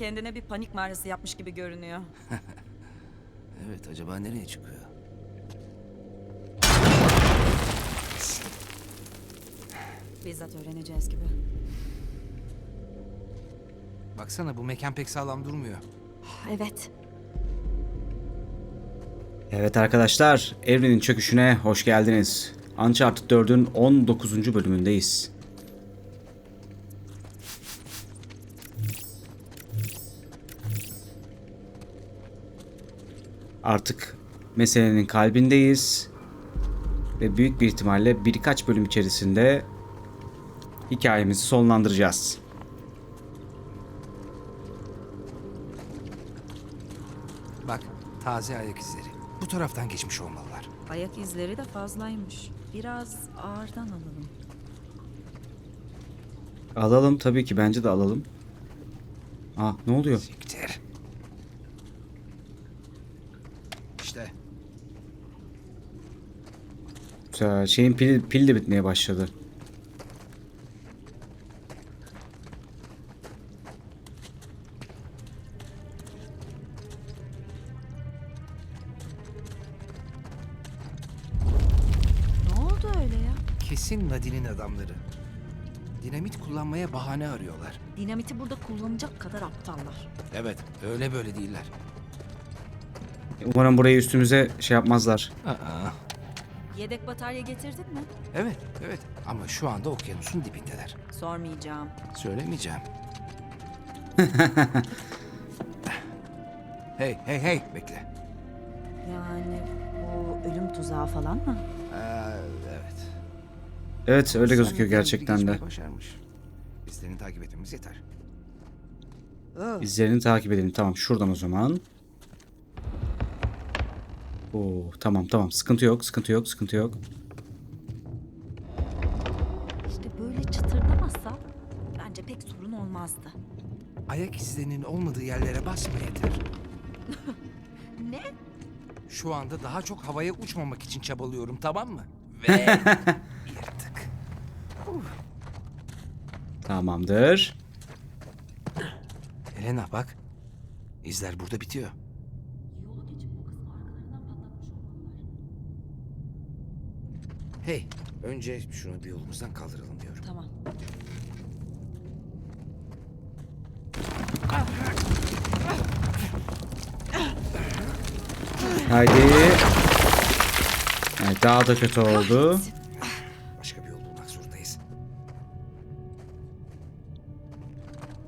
kendine bir panik mağarası yapmış gibi görünüyor. Evet acaba nereye çıkıyor? Bizzat öğreneceğiz gibi. Baksana bu mekan pek sağlam durmuyor. Evet. Evet arkadaşlar, evrenin çöküşüne hoş geldiniz. Uncharted 4'ün 19. bölümündeyiz. Artık meselenin kalbindeyiz. Ve büyük bir ihtimalle birkaç bölüm içerisinde hikayemizi sonlandıracağız. Bak taze ayak izleri. Bu taraftan geçmiş olmalılar. Ayak izleri de fazlaymış. Biraz ağırdan alalım. Alalım tabii ki bence de alalım. Aa ne oluyor? Siktir. İşte Güzel. Şeyin pili, pil de bitmeye başladı. Ne oldu öyle ya? kesin Nadine'in adamları. Dinamit kullanmaya bahane arıyorlar. Dinamiti burada kullanacak kadar aptallar. Evet öyle böyle değiller. Umarım burayı üstümüze şey yapmazlar. Aa, Yedek batarya getirdin mi? evet evet ama şu anda okyanusun dibindeler. Sormayacağım. Söylemeyeceğim. hey hey hey bekle. Yani bu ölüm tuzağı falan mı? Aa, evet. Evet öyle gözüküyor gerçekten de. geçmeyi Başarmış. Bizlerini takip etmemiz yeter. İzlerini takip edelim. Tamam şuradan o zaman. Oo tamam tamam sıkıntı yok sıkıntı yok sıkıntı yok. İşte böyle çıtırdamazsa bence pek sorun olmazdı. Ayak izlerinin olmadığı yerlere basma yeter. Ne? Şu anda daha çok havaya uçmamak için çabalıyorum tamam mı? Ve yırtık. Tamamdır. Helena bak. İzler burada bitiyor. Hey, önce şunu bir yolumuzdan kaldıralım diyorum. Tamam. Haydi. Evet, daha da kötü oldu. Başka bir yol bulmak zorundayız.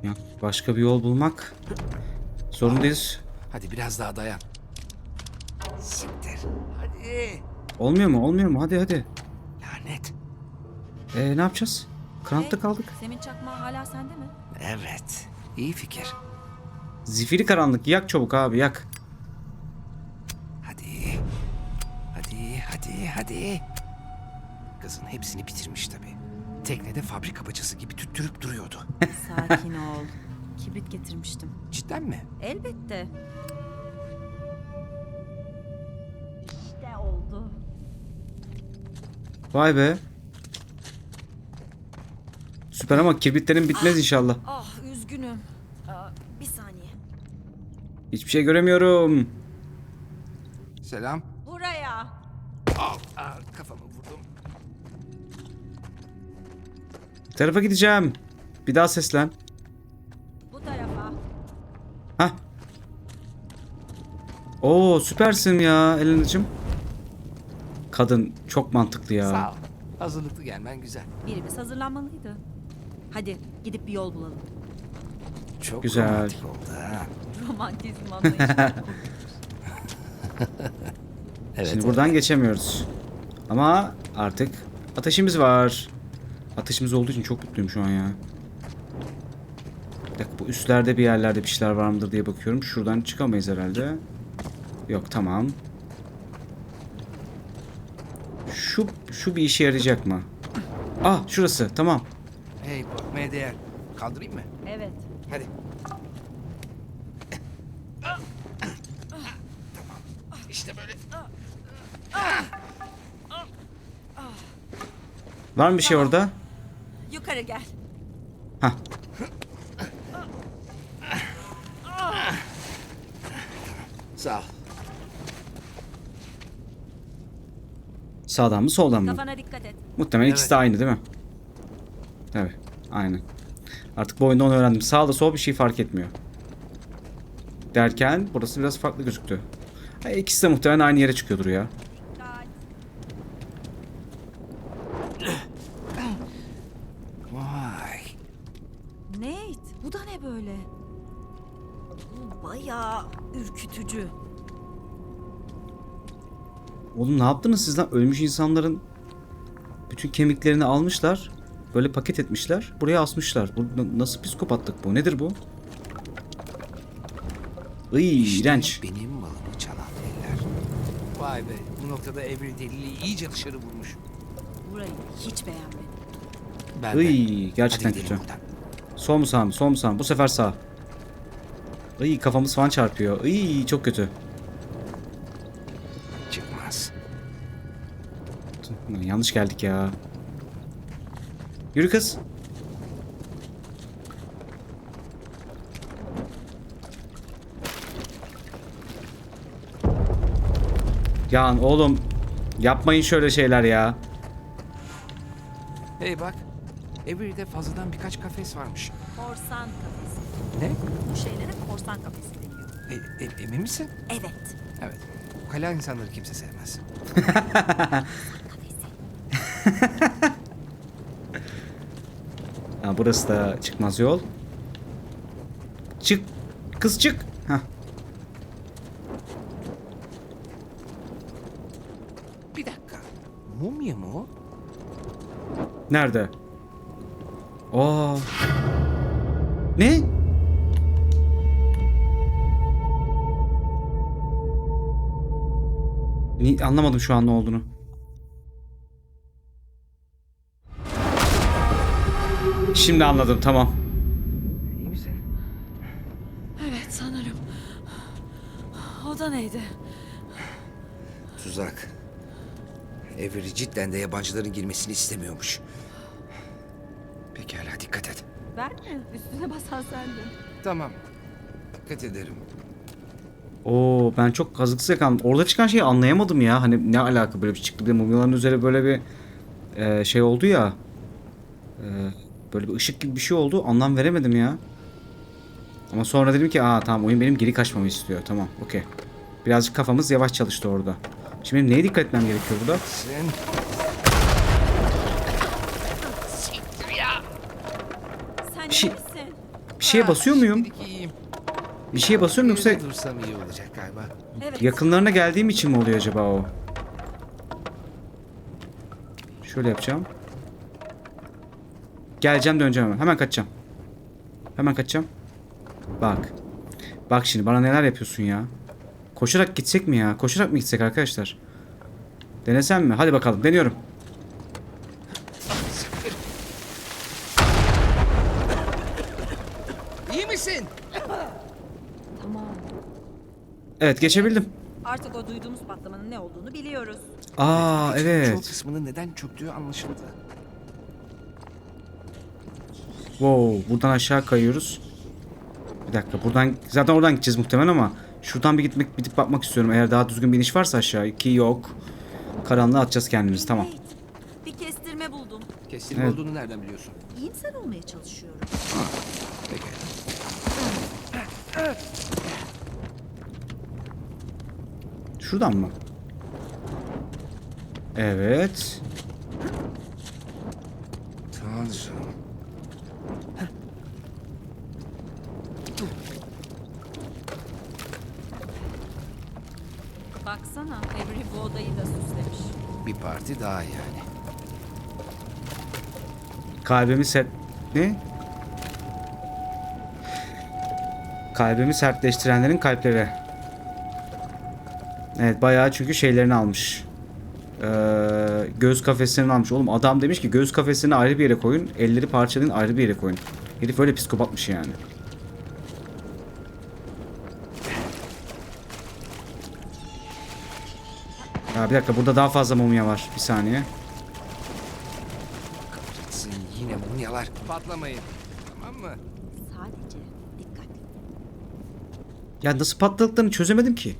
Ya, başka bir yol bulmak zorundayız. Hadi biraz daha dayan. Siktir. Hadi. Olmuyor mu? Olmuyor mu? Hadi hadi. Ee, ne yapacağız? Karanlıkta Hey, kaldık. Semin çakmağı hala sende mi? Evet. İyi fikir. Zifiri karanlık. Yak çabuk abi yak. Hadi. Hadi, hadi, hadi. Kızın hepsini bitirmiş tabii. Teknede fabrika bacası gibi tüttürüp duruyordu. Sakin ol. Kibrit getirmiştim. Cidden mi? Elbette. İşte oldu. Vay be. Süper ama kibritlerin bitmez inşallah. Ah üzgünüm. Aa, bir saniye. Hiçbir şey göremiyorum. Selam. Buraya. Aa, aa, kafamı vurdum. Bir tarafa gideceğim. Bir daha seslen. Bu tarafa. Hah. Oo süpersin ya Elena'cığım. Kadın çok mantıklı ya. Sağ ol. Hazırlıklı gelmen güzel. Birimiz hazırlanmalıydı. Hadi gidip bir yol bulalım. Çok Güzel. romantik oldu ha. Romantizm anlayışı. Evet. Şimdi buradan geçemiyoruz. Ama artık ateşimiz var. Ateşimiz olduğu için çok mutluyum şu an ya. Bir dakika bu üstlerde bir yerlerde bir şeyler var mıdır diye bakıyorum. Şuradan çıkamayız herhalde. Yok tamam. Şu şu bir işe yarayacak mı? Ah şurası tamam. Değer. Kaldırayım mı? evet. Hadi. İşte böyle. Var mı bir şey orada? Yukarı gel. Hah. Sağ ol. Sağdan mı soldan mı? Kafana dikkat et. Muhtemelen ikisi de Evet. aynı değil mi? Evet. Aynen. Artık bu oyunda onu öğrendim. Sağda sol bir şey fark etmiyor. Derken burası biraz farklı gözüktü. Ha, ikisi de muhtemelen aynı yere çıkıyordur ya. Vay. Nate bu da ne böyle? Bu bayağı ürkütücü. Oğlum ne yaptınız siz lan? Ölmüş insanların bütün kemiklerini almışlar. Böyle paket etmişler. Buraya asmışlar. Bu na- nasıl psikopatlık bu? Nedir bu? Iy, İşte iğrenç. benim malımı çalan eller. Vay be bu noktada Avery deliliği iyice dışarı vurmuş. Burayı hiç beğenmedim. Ben Iy, de. gerçekten kötü. Sol mu sağ mı? Sol mu sağ mı? Bu sefer sağ. Iy kafamız falan çarpıyor. Iy çok kötü. Çıkmaz. Lan Yanlış geldik ya. Yürü kız. Yan oğlum yapmayın şöyle şeyler ya. Hey bak. Avery'de fazladan birkaç kafes varmış. Korsan kafesi. Ne? Bu şeylere korsan kafesi deniyor. E, e, emin misin? Evet. Evet. Ukala insanları kimse sevmez. Kafesi. Ha, burası da çıkmaz yol. Çık. Kız çık. Hah. Bir dakika. Mumya mı o? Nerede? Aa. Ne? Ni anlamadım şu an ne olduğunu. Şimdi anladım tamam. İyi misin? Evet sanırım. O da neydi? Tuzak. Avery cidden de yabancıların girmesini istemiyormuş. Pekala dikkat et. Ben mi? Üstüne basan sendin. Tamam. Dikkat ederim. Oo ben çok kazıksız yakaldım. Orada çıkan şeyi anlayamadım ya. Hani ne alaka böyle bir çıktı. Bir de mumyaların üzeri böyle bir e, şey oldu ya. E, böyle bir ışık gibi bir şey oldu. Anlam veremedim ya. Ama sonra dedim ki aa tamam oyun benim geri kaçmamı istiyor. Tamam okey. Birazcık kafamız yavaş çalıştı orada. Şimdi benim neye dikkat etmem gerekiyor burada? Bir şey-? Bir şeye basıyor muyum? Bir şeye basıyor muyum yoksa Evde dursam iyi olacak galiba. Evet. yakınlarına geldiğim için mi oluyor acaba o? Şöyle yapacağım. Geleceğim döneceğim hemen. Hemen kaçacağım. Hemen kaçacağım. Bak. Bak şimdi bana neler yapıyorsun ya. Koşarak gitsek mi ya? Koşarak mı gitsek arkadaşlar? Denesem mi? Hadi bakalım. Deniyorum. İyi misin? Tamam. Evet geçebildim. Artık o duyduğumuz patlamanın ne olduğunu biliyoruz. Aa Çoğu evet. kısmının neden çöktüğü anlaşıldı. Wow, buradan aşağı kayıyoruz. Bir dakika, buradan zaten oradan gideceğiz muhtemelen ama şuradan bir gitmek, gidip bakmak istiyorum. Eğer daha düzgün bir iniş varsa aşağı ki yok. Karanlığa atacağız kendimizi. Tamam. Bir kestirme buldum. Kestirme Evet. olduğunu nereden biliyorsun? İyimser olmaya çalışıyorum. Pekala. Şuradan mı? Evet. Tanrım. Baksana, Avery bu odayı da süslemiş. Parti daha yani. Kalbimi sert... Ne? Kalbimi sertleştirenlerin kalpleri. Evet bayağı çünkü şeylerini almış. Ee, göz kafeslerini almış. Oğlum adam demiş ki göz kafesini ayrı bir yere koyun. Elleri parçalayın ayrı bir yere koyun. Herif öyle psikopatmış yani. Ha, bir dakika burada daha fazla mumya var. Bir saniye. Kahretsin yine mumyalar. Patlamayın. Tamam mı? Sadece dikkatli. Ya nasıl patladıklarını çözemedim ki.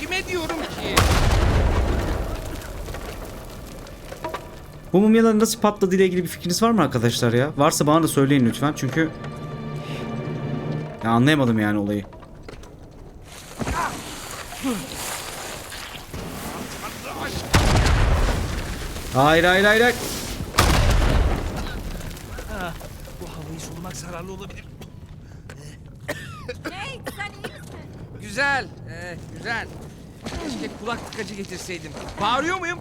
Kime diyorum ki? Bu mumyaların nasıl patladığı ile ilgili bir fikriniz var mı arkadaşlar ya? Varsa bana da söyleyin lütfen çünkü ya anlayamadım yani olayı. Hayır hayır hayır. hayır. Bu havayı solumak zararlı olabilir. Nate sen iyi misin? Güzel, ee, güzel. Keşke kulak tıkacı getirseydim. Bağırıyor muyum?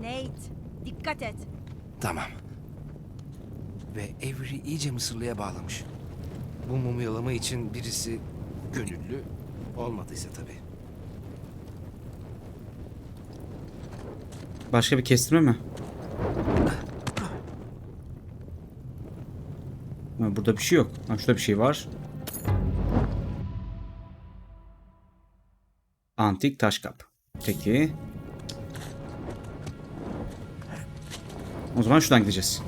Nate dikkat et. Tamam. Ve Avery iyice Mısırlı'ya bağlamış. Bu mumyalama için birisi gönüllü olmadıysa tabii. Başka bir kestirme mi? Ha, burada bir şey yok. Ha, şurada bir şey var. Antik taş kap. Peki. O zaman şuradan gideceğiz.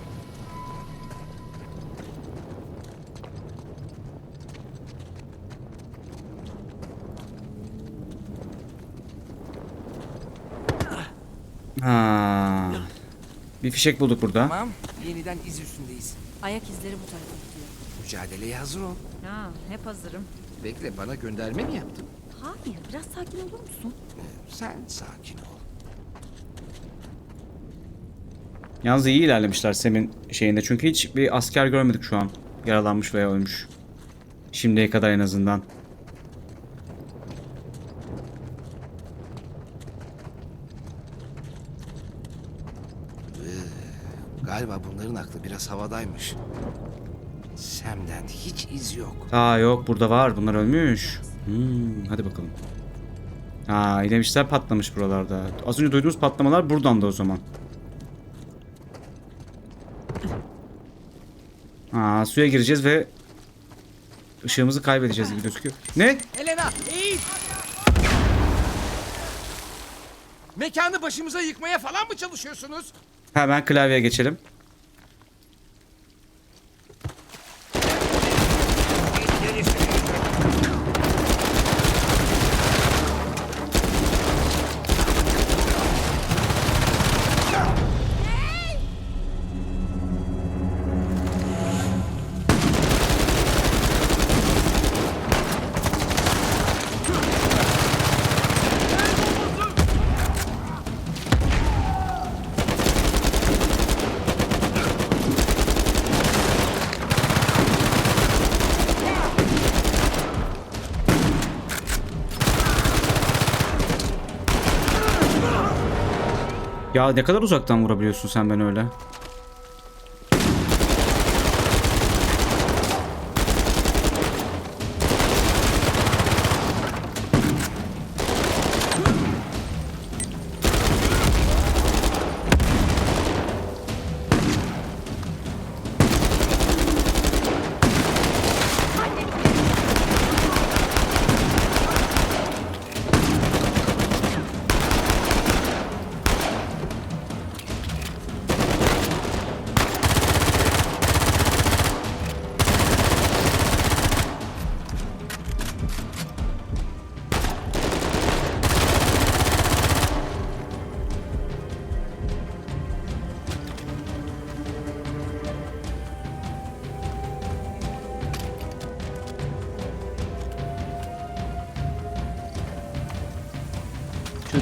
Bir fişek bulduk burada. Tamam, yeniden iz üstündeyiz. Ayak izleri bu tarafa gidiyor. Mücadeleye hazır ol. Ha, hep hazırım. Bekle, bana gönderme mi yaptın? Hayır biraz sakin olur musun? Ee, Sen sakin ol. Yalnız iyi ilerlemişler Sem'in şeyinde. Çünkü hiç bir asker görmedik şu an. Yaralanmış veya ölmüş. Şimdiye kadar en azından. Havadaymış. Sam'den hiç iz yok. Aa yok burada var. Bunlar ölmüş. Hmm, hadi bakalım. Aa ilemişler patlamış buralarda. Az önce duyduğumuz patlamalar buradan da o zaman. Aa suya gireceğiz ve ışığımızı kaybedeceğiz gibi gözüküyor. Ne? Elena, eğil! Mekanı başımıza yıkmaya falan mı çalışıyorsunuz? Hemen klavyeye geçelim. Ya ne kadar uzaktan vurabiliyorsun sen ben öyle?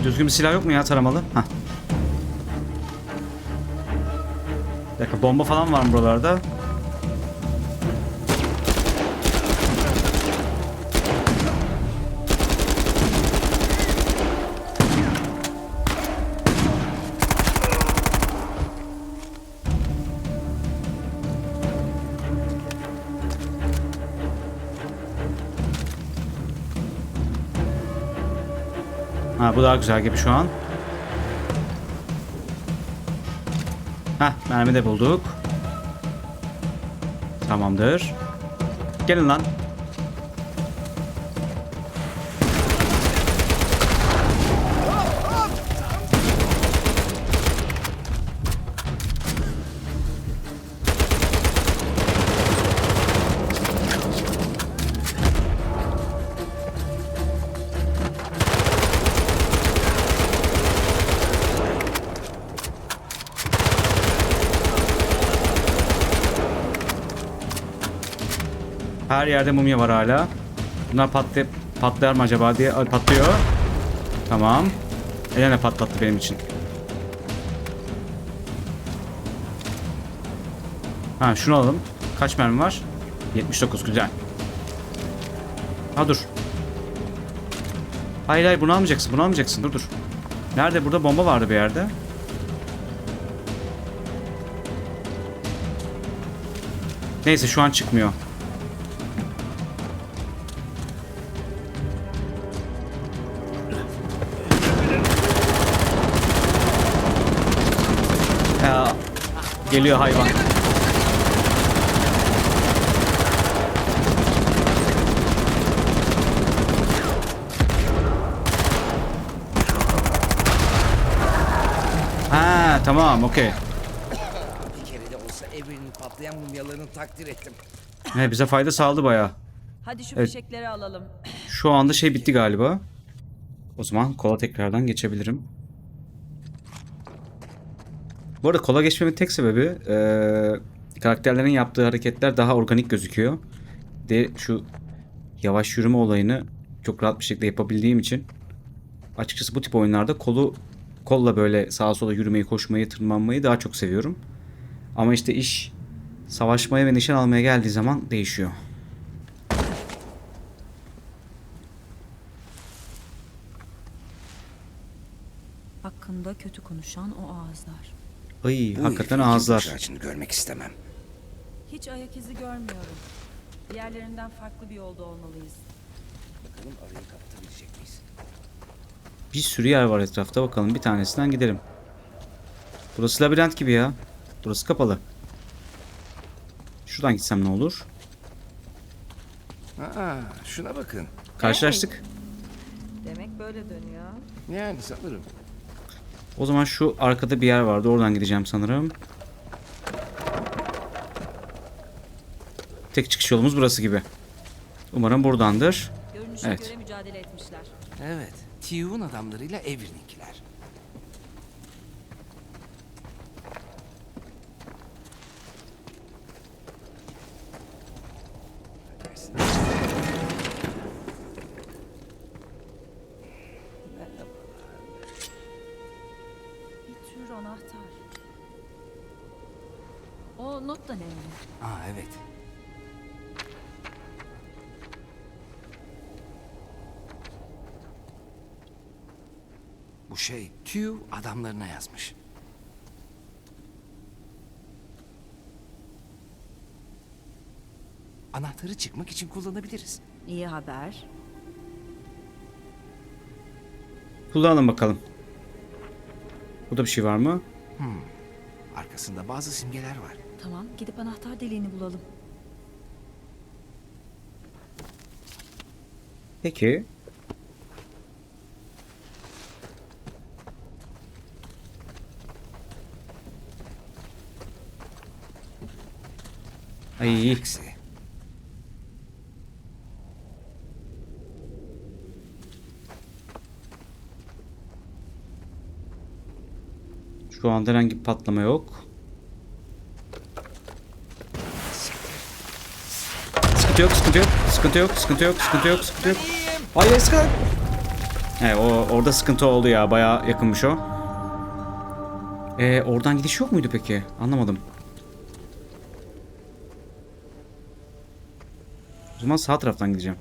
Düzgün bir silah yok mu ya taramalı? Hah. Bir dakika bomba falan var mı buralarda? Bu daha güzel gibi şu an. Heh mermi de bulduk. Tamamdır. Gelin lan. Her yerde mumya var hala. Bunlar patlay patlar mı acaba diye patlıyor. Tamam. Elena patlattı benim için. Ha şunu alalım. Kaç mermi var? 79 güzel. Ha dur. Hayır hayır bunu almayacaksın. Bunu almayacaksın. Dur dur. Nerede? Burada bomba vardı bir yerde. Neyse şu an çıkmıyor. Geliyor hayvan. Ha tamam okey. Bir kere de olsa evrenin patlayan mumyalarını takdir ettim. He, bize fayda sağladı bayağı. Hadi şu Evet. fişekleri alalım. Şu anda şey bitti galiba. O zaman kola tekrardan geçebilirim. Bu arada kola geçmemin tek sebebi eee, karakterlerin yaptığı hareketler daha organik gözüküyor. De şu yavaş yürüme olayını çok rahat bir şekilde yapabildiğim için açıkçası bu tip oyunlarda kolu kolla böyle sağa sola yürümeyi, koşmayı, tırmanmayı daha çok seviyorum. Ama işte iş savaşmaya ve nişan almaya geldiği zaman değişiyor. Hakkında kötü konuşan o ağızlar. Ay Bu hakikaten herifin ağızlar. yılbaşı ağacını görmek istemem. Hiç ayak izi görmüyorum. Diğerlerinden farklı bir yolda olmalıyız. Bakalım arayı kapatabilecek miyiz? Bir sürü yer var etrafta bakalım bir tanesinden gidelim. Burası labirent gibi ya. Burası kapalı. Şuradan gitsem ne olur? Aa, şuna bakın. Karşılaştık. Demek böyle dönüyor. Yani sanırım. O zaman şu arkada bir yer vardı. Oradan gideceğim sanırım. Tek çıkış yolumuz burası gibi. Umarım buradandır. Görünüşe Evet. göre mücadele etmişler. Evet. Tiyu'nun adamlarıyla Evrin'inkiler. Tüy adamlarına yazmış. Anahtarı çıkmak için kullanabiliriz. İyi haber. Kullanalım bakalım. Burada bir şey var mı? Arkasında bazı simgeler var. Tamam gidip anahtar deliğini bulalım. Peki. Ay şu anda herhangi bir patlama yok. Sıkıntı yok, sıkıntı yok, sıkıntı yok, sıkıntı yok, sıkıntı yok, sıkıntı yok. Hayır, sıkıntı. He, o orada sıkıntı oldu ya, bayağı yakınmış o. Ee, oradan gidiş yok muydu peki? Anlamadım. Zaman sağ taraftan gideceğim.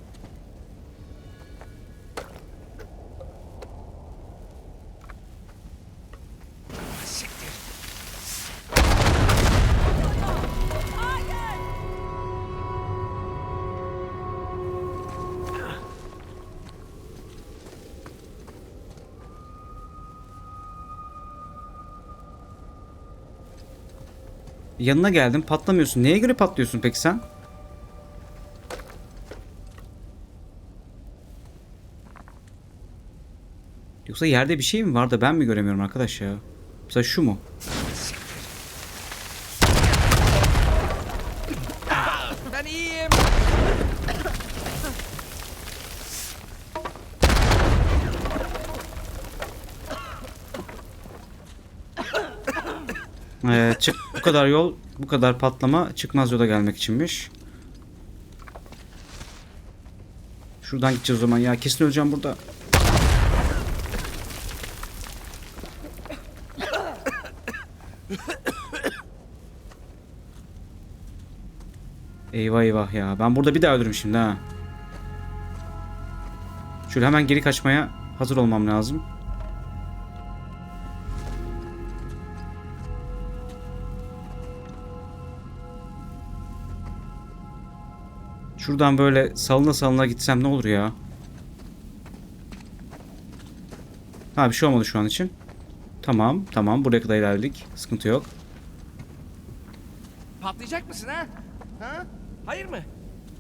Yanına geldim, patlamıyorsun. Neye göre patlıyorsun peki sen? Yoksa yerde bir şey mi var da ben mi göremiyorum arkadaş ya? Mesela şu mu? Ben iyiyim. Ee, çık bu kadar yol, bu kadar patlama çıkmaz yola gelmek içinmiş. Şuradan gideceğiz o zaman ya. Kesin öleceğim burada. Eyvah eyvah ya. Ben burada bir daha ölürüm şimdi ha. Şöyle hemen geri kaçmaya hazır olmam lazım. Şuradan böyle salına salına gitsem ne olur ya? Ha bir şey olmadı şu an için. Tamam tamam buraya kadar ilerledik. Sıkıntı yok. Patlayacak mısın ha? Ha? Hayır mı?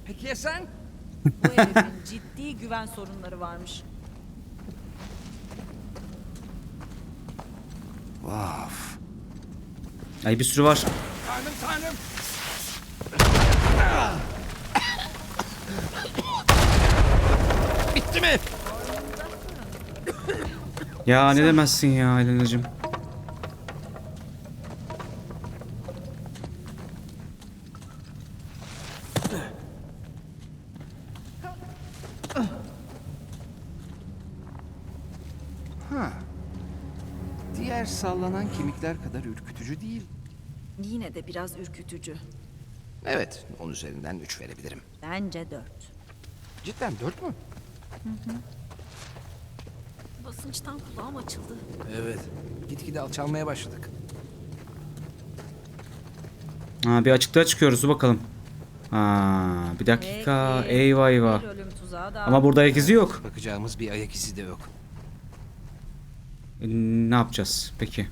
Peki ya sen? Bu herifin ciddi güven sorunları varmış. Vaf. Ay bir sürü var. Tanrım tanrım. Bitti mi? Ya ne demezsin ya Elena'cığım. Ha. Diğer sallanan kemikler kadar ürkütücü değil. Yine de biraz ürkütücü. Evet, onun üzerinden 3 verebilirim. Bence dört. Cidden 4 mü? Basınçtan kulağım açıldı. Evet. Gitgide alçalmaya başladık. Ha bir açıklığa çıkıyoruz dur bakalım. Ha bir dakika. Peki. Eyvah eyvah. Bir ölüm tuzağı daha. Ama burada ayak izi yok. Bakacağımız bir ayak izi de yok. E, ne yapacağız peki?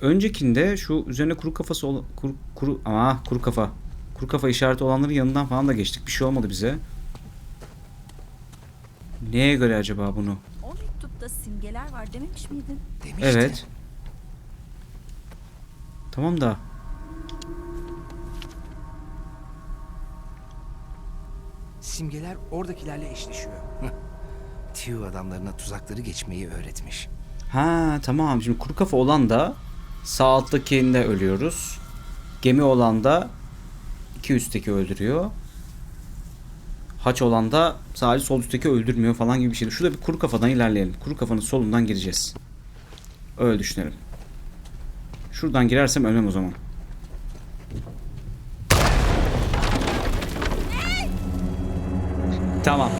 Öncekinde şu üzerine kuru kafası ol- kuru, kuru ama kuru kafa. Kuru kafa işareti olanların yanından falan da geçtik. Bir şey olmadı bize. Neye göre acaba bunu? O mektupta simgeler var dememiş miydin? Demişti. Evet. Tamam da Simgeler oradakilerle eşleşiyor. Tio adamlarına tuzakları geçmeyi öğretmiş. Ha tamam şimdi kuru kafa olan da sağ alttakinde ölüyoruz. Gemi olan da iki üstteki öldürüyor. Haç olan da sadece sol üstteki öldürmüyor falan gibi bir şey. Şurada bir kuru kafadan ilerleyelim. Kuru kafanın solundan gireceğiz. Öyle düşünelim. Şuradan girersem ölmem o zaman. Tamam.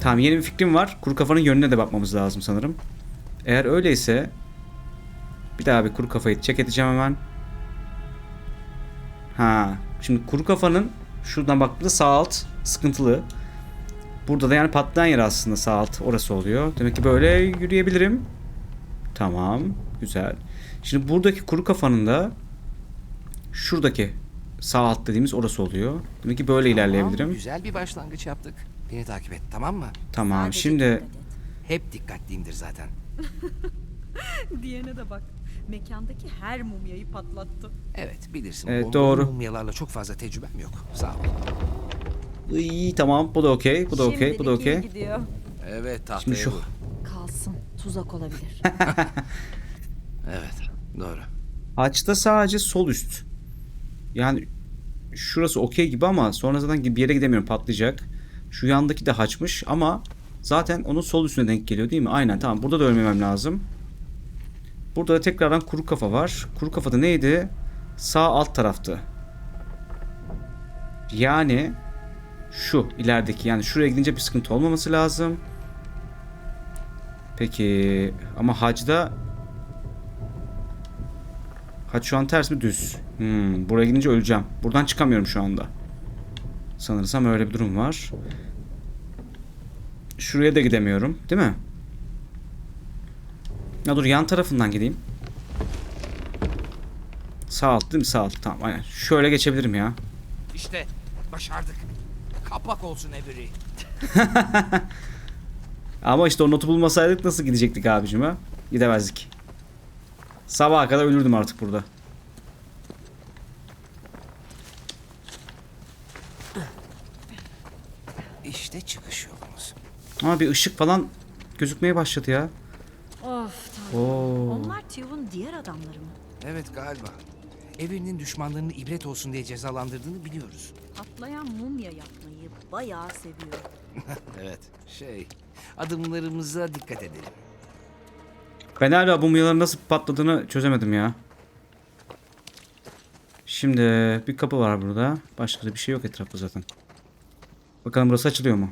Tamam yeni bir fikrim var. Kuru kafanın yönüne de bakmamız lazım sanırım. Eğer öyleyse bir daha bir kuru kafayı check edeceğim hemen. Ha, şimdi kuru kafanın şuradan baktığında sağ alt sıkıntılı. Burada da yani patlayan yer aslında sağ alt orası oluyor. Demek ki böyle yürüyebilirim. Tamam, güzel. Şimdi buradaki kuru kafanın da şuradaki sağ alt dediğimiz orası oluyor. Demek ki böyle ilerleyebilirim. Tamam, güzel bir başlangıç yaptık. Beni takip et tamam mı? Tamam, Sadece şimdi dikkat et. Hep dikkatliyimdir zaten. Diyene de bak. Mekandaki her mumyayı patlattı. Evet bilirsin. Evet, bombalı doğru. Mumyalarla çok fazla tecrübem yok. Sağ ol. İyi tamam bu da okey, bu da okey, bu da Şimdilik iyi okey. gidiyor. Evet tahtaya Şimdi şu vur. Kalsın. Tuzak olabilir. Evet doğru. Haçta sadece sol üst. Yani şurası okey gibi ama sonra zaten bir yere gidemiyorum patlayacak. Şu yandaki de haçmış ama zaten onun sol üstüne denk geliyor değil mi? Aynen tamam burada da ölmemem lazım. Burada da tekrardan kuru kafa var. Kuru kafada neydi? Sağ alt taraftı. Yani şu ilerideki yani şuraya gidince bir sıkıntı olmaması lazım. Peki ama hacda Haç şu an ters mi düz? Hmm, buraya gidince öleceğim. Buradan çıkamıyorum şu anda. Sanırsam öyle bir durum var. Şuraya da gidemiyorum. Değil mi? Ya dur yan tarafından gideyim. Sağ alt değil mi? Sağ alt. Tamam aynen. Şöyle geçebilirim ya. İşte başardık. Kapak olsun Avery. Ama işte o notu bulmasaydık nasıl gidecektik abicim ha? Gidemezdik. Sabaha kadar ölürdüm artık burada. İşte çıkış yolumuz. Ama bir ışık falan gözükmeye başladı ya. Oo. Onlar Tio'nun diğer adamları mı? Evet galiba. Avery'nin düşmanlarını ibret olsun diye cezalandırdığını biliyoruz. Patlayan mumya yapmayı bayağı seviyor. evet. Şey, adımlarımıza dikkat edelim. Ben hala bu mumyaların nasıl patladığını çözemedim ya. Şimdi bir kapı var burada. Başka da bir şey yok etrafta zaten. Bakalım burası açılıyor mu?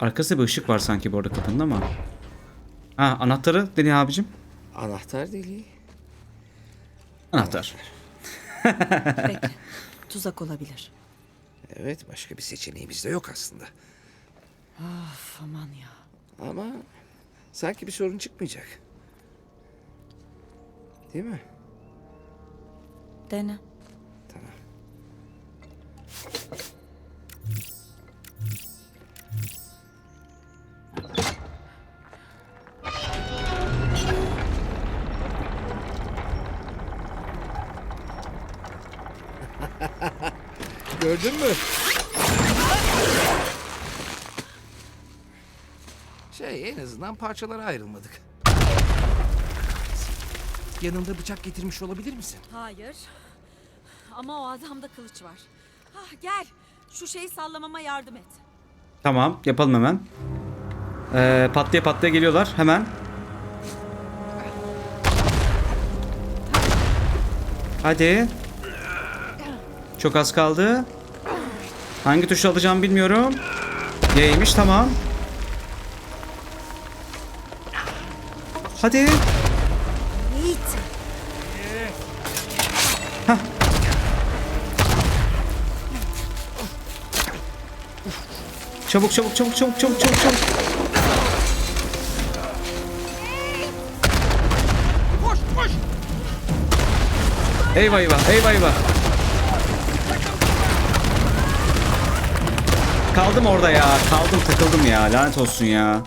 Arkasında bir ışık var sanki bu arada kapının ama. Ha anahtarı dene abicim. Anahtar deliği. Anahtar. Bekle. Tuzak olabilir. Evet, başka bir seçeneğimiz de yok aslında. Of aman ya. Ama sanki bir sorun çıkmayacak. Değil mi? Dene. Tamam. Gördün mü? Şey en azından parçalara ayrılmadık. Yanında bıçak getirmiş olabilir misin? Hayır. Ama o adamda kılıç var. Ah, gel. Şu şeyi sallamama yardım et. Tamam yapalım hemen. Ee, patlaya patlaya geliyorlar hemen. Hadi. Çok az kaldı. Hangi tuşu alacağım bilmiyorum. Y'ymiş tamam. Hadi. Yiğit. Çabuk çabuk çabuk çabuk çabuk çabuk çabuk. Eyvah eyvah eyvah eyvah. Kaldım orada ya. Kaldım takıldım ya. Lanet olsun ya.